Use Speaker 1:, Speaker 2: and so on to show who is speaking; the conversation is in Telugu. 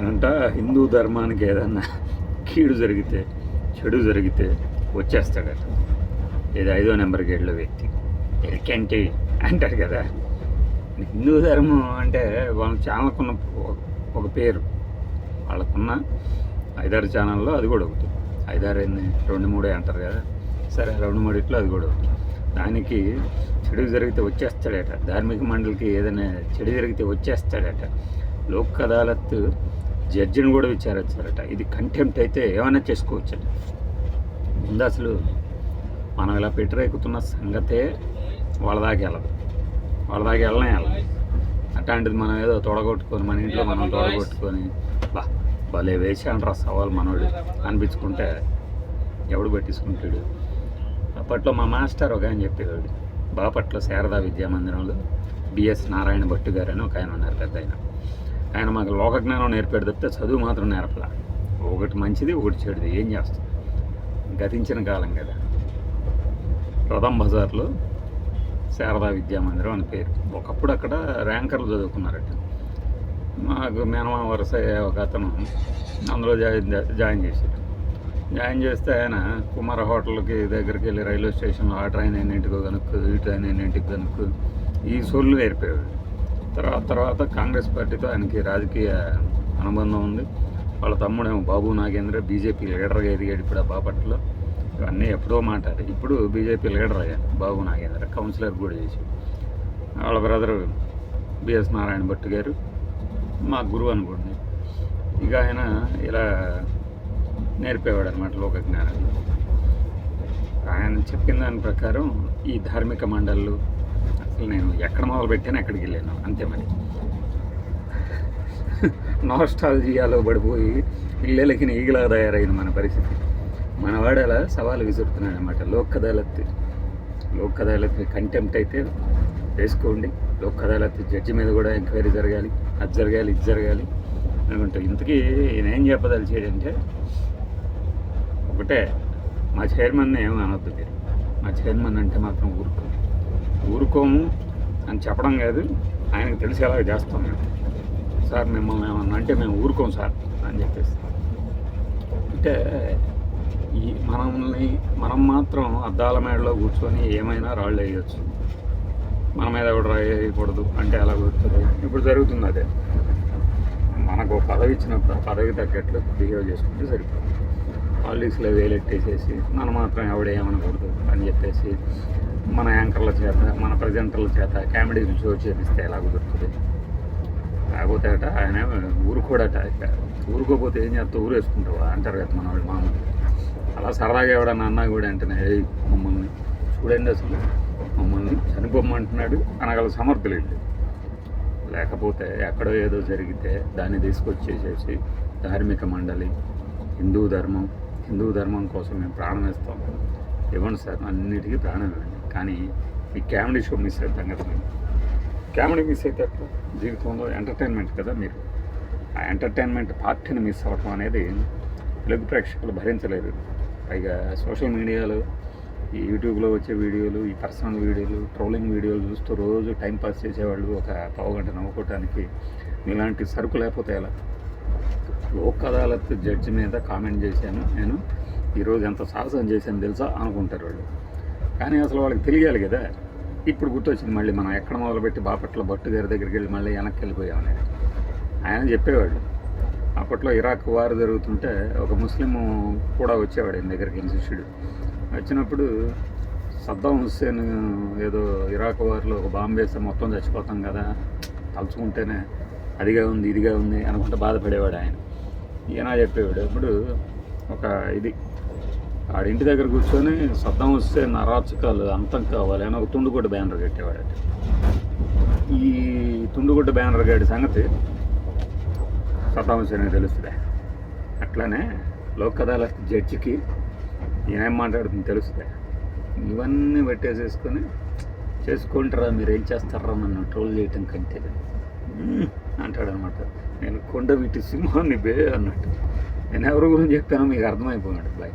Speaker 1: అనంట హిందూ ధర్మానికి ఏదన్నా కీడు జరిగితే చెడు జరిగితే వచ్చేస్తాడట. ఇది ఐదో నెంబర్ గేట్లో వ్యక్తి. ఎరికంటే అంటారు కదా. హిందూ ధర్మం అంటే వాళ్ళ ఛానల్కున్న ఒక- ఒక పేరు. వాళ్ళకున్న ఐదారు ఛానల్లో అది కూడా ఒకటి. ఐదారు ఏంది రెండు మూడే అంటారు కదా. సరే రెండు మూడిట్లో అది కూడా ఒకటి. దానికి చెడు జరిగితే వచ్చేస్తాడట. ధార్మిక మండలికి ఏదైనా చెడు జరిగితే వచ్చేస్తాడట. లోక్ అదాలత్ జడ్జిని కూడా విచారించారట. ఇది కంటెంప్ట్ అయితే ఏమైనా చేసుకోవచ్చట ముందు అసలు మనం ఇలా పెట్టరేకుతున్న సంగతే వాళ్ళ దాకా వెళ్ళదు. వాళ్ళ దాకా వెళ్ళనే వెళ్ళదు. అట్లాంటిది మనం ఏదో తొడగొట్టుకొని మన ఇంట్లో మనం తొడగొట్టుకొని బా భలే వేసాండ్రా సవాల్ మనోడు అనిపించుకుంటే ఎవడు పట్టించుకుంటాడు? అప్పట్లో మా మాస్టర్ ఒక ఆయన చెప్పేవాడు బాపట్ల శారదా విద్యామందిరంలో బిఎస్ నారాయణ భట్టు గారు అని ఒక ఆయన ఉన్నారు పెద్ద ఆయన. ఆయన మాకు లోకజ్ఞానం నేర్పాడు తప్పితే చదువు మాత్రం నేర్పలా. ఒకటి మంచిది ఒకటి చెడుది ఏం చేస్తాం? గతించిన కాలం కదా. రథం బజార్లో శారదా విద్యా మందిరం అని పేరు. ఒకప్పుడు అక్కడ ర్యాంకర్లు చదువుకున్నారట. మాకు మేనమా వరుస ఒక అతను అందులో జాయిన్ జాయిన్ చేశాడు. జాయిన్ చేస్తే ఆయన కుమార హోటల్కి దగ్గరికి వెళ్ళి రైల్వే స్టేషన్లో ఆ ట్రైన్ ఎన్నింటికో కనుక్కు ఈ ట్రైన్ ఎన్నింటికి కనుక్కు ఈ సోళ్ళు నేర్పేవాడు. తర్వాత తర్వాత కాంగ్రెస్ పార్టీతో ఆయనకి రాజకీయ అనుబంధం ఉంది. వాళ్ళ తమ్ముడేమో బాబు నాగేంద్ర బీజేపీ లీడర్గా ఎదిగాడు ఇప్పుడు ఆ బాపట్లో ఇవన్నీ ఎప్పుడో మాట్లాడి ఇప్పుడు బీజేపీ లీడర్ అయ్యాడు బాబు నాగేంద్ర కౌన్సిలర్ కూడా చేసి వాళ్ళ బ్రదరు బిఎస్ నారాయణ భట్ గారు మా గురువు అనుకోండి ఇక ఆయన ఇలా నేర్పేవాడు అనమాట లోక జ్ఞానాన్ని ఆయన చెప్పిన దాని ప్రకారం ఈ ధార్మిక మండళ్ళు అసలు నేను ఎక్కడ మొదలు పెట్టాను ఎక్కడికి వెళ్ళాను అంతే మరి. నాస్టాలజియాలో పడిపోయి పిల్లలకి ఈగలా తయారైంది మన పరిస్థితి. మనవాడు అలా సవాలు విసురుతున్నాడు అనమాట లోక్ అదాలత్ లోక్ అదాలత్ కంటెంప్ట్ అయితే వేసుకోండి. లోక్ అదాలత్ జడ్జి మీద కూడా ఎంక్వైరీ జరగాలి. అది జరగాలి ఇది జరగాలి అనుకుంటా ఇంతకీ నేనేం ఏం ఒకటే మా చైర్మన్ ఏమీ అనొద్దు మీరు. మా చైర్మన్ అంటే మాత్రం ఊరుకోండి. ఊరుకోము అని చెప్పడం కాదు. ఆయనకు తెలిసేలా చేస్తాం మేము. సార్ మిమ్మల్ని ఏమన్నా అంటే మేము ఊరుకోం సార్ అని చెప్పేసి. అంటే ఈ మనల్ని మనం మాత్రం అద్దాల మేడలో కూర్చొని ఏమైనా రాళ్ళు వేయచ్చు. మన మీద కూడా రాయి వేయకూడదు అంటే ఎలా కుదురుతుంది ఇప్పుడు జరుగుతుంది అదే. మనకు పదవి ఇచ్చినప్పుడు ఆ పదవికి తగ్గట్లు బిహేవ్ చేసుకుంటే సరిపోతుంది. పాలిటిక్స్లో వేలెట్టేసేసి మనం మాత్రం ఎవడ ఏమనకూడదు అని చెప్పేసి మన యాంకర్ల చేత మన ప్రజెంటర్ల చేత కామెడీ షో చేపిస్తే ఎలా కుదురుతుంది కాకపోతే అట ఆయన ఊరుకోడట ఊరుకోపోతే ఏం చేస్తా ఊరు వేసుకుంటావా అంటారు కదా మన వాళ్ళు మామూలు. అలా సరదాగా ఎవడన్నా అన్నా కూడా అంటేనే మమ్మల్ని చూడండి అసలు మమ్మల్ని చనిపోమ్మంటున్నాడు అనగల సమర్థులు లేకపోతే ఎక్కడో ఏదో జరిగితే దాన్ని తీసుకొచ్చేసేసి ధార్మిక మండలి హిందూ ధర్మం హిందూ ధర్మం కోసం మేము ప్రాణం ఇస్తాం ఇవ్వండి సార్ అన్నిటికీ ప్రాణం ఇవ్వండి. కానీ ఈ కామెడీ షో మిస్ అవుతాం కదా మేము కామెడీ మిస్ అయితే ఎట్లా? జీవితంలో ఎంటర్టైన్మెంట్ కదా మీరు. ఆ ఎంటర్టైన్మెంట్ పార్టీని మిస్ అవ్వటం అనేది తెలుగు ప్రేక్షకులు భరించలేరు. పైగా సోషల్ మీడియాలో ఈ యూట్యూబ్లో వచ్చే వీడియోలు ఈ పర్సనల్ వీడియోలు ట్రోలింగ్ వీడియోలు చూస్తూ రోజు టైం పాస్ చేసేవాళ్ళు ఒక పావు గంట నవ్వుకోవటానికి ఇలాంటి సరుకు లేకపోతే ఎలా? లోక్ అదాలత్ జడ్జి మీద కామెంట్ చేశాను నేను. ఈరోజు ఎంత సాహసం చేశాను తెలుసా అనుకుంటారు వాళ్ళు. కానీ అసలు వాళ్ళకి తెలియాలి కదా. ఇప్పుడు గుర్తొచ్చింది మళ్ళీ మనం ఎక్కడ మొదలుపెట్టి బాపట్ల భట్టు గారి దగ్గరికి వెళ్ళి మళ్ళీ వెనక్కి వెళ్ళిపోయామనేది ఆయన చెప్పేవాళ్ళు. అప్పట్లో ఇరాక్ వారు జరుగుతుంటే ఒక ముస్లిం కూడా వచ్చేవాడు ఆయన దగ్గరికి శిష్యుడు. వచ్చినప్పుడు సద్దాం హుస్సేన్ ఏదో ఇరాక్ వారిలో ఒక బాంబు వేస్తే మొత్తం చచ్చిపోతాం కదా. తలుచుకుంటేనే అదిగా ఉంది ఇదిగా ఉంది అనుకుంటే బాధపడేవాడు ఆయన. ఈయన చెప్పేవాడు ఇప్పుడు ఒక ఇది ఆడింటి దగ్గర కూర్చొని సద్దాం వస్తే నరాచకాలు అంతం కావాలి అని ఒక తుండుగుడ్డ బ్యానర్ కట్టేవాడట ఈ తుండుగుడ్డ బ్యానర్ గడి సంగతి సద్దాం హుస్సేన్ తెలుస్తుందే. అట్లానే లోక్ అదాలత్ జడ్జికి ఏం మాట్లాడుతుంది తెలుస్తుంది. ఇవన్నీ పెట్టేసేసుకొని చేసుకుంటారా మీరు ఏం చేస్తారా నన్ను ట్రోల్ చేయటం కంటే అంటాడు అనమాట నేను కొండ వీటి సింహాన్ని బే అన్నట్టు. నేను ఎవరి గురించి చెప్పానో మీకు అర్థమైపోయినాడు బాయ్.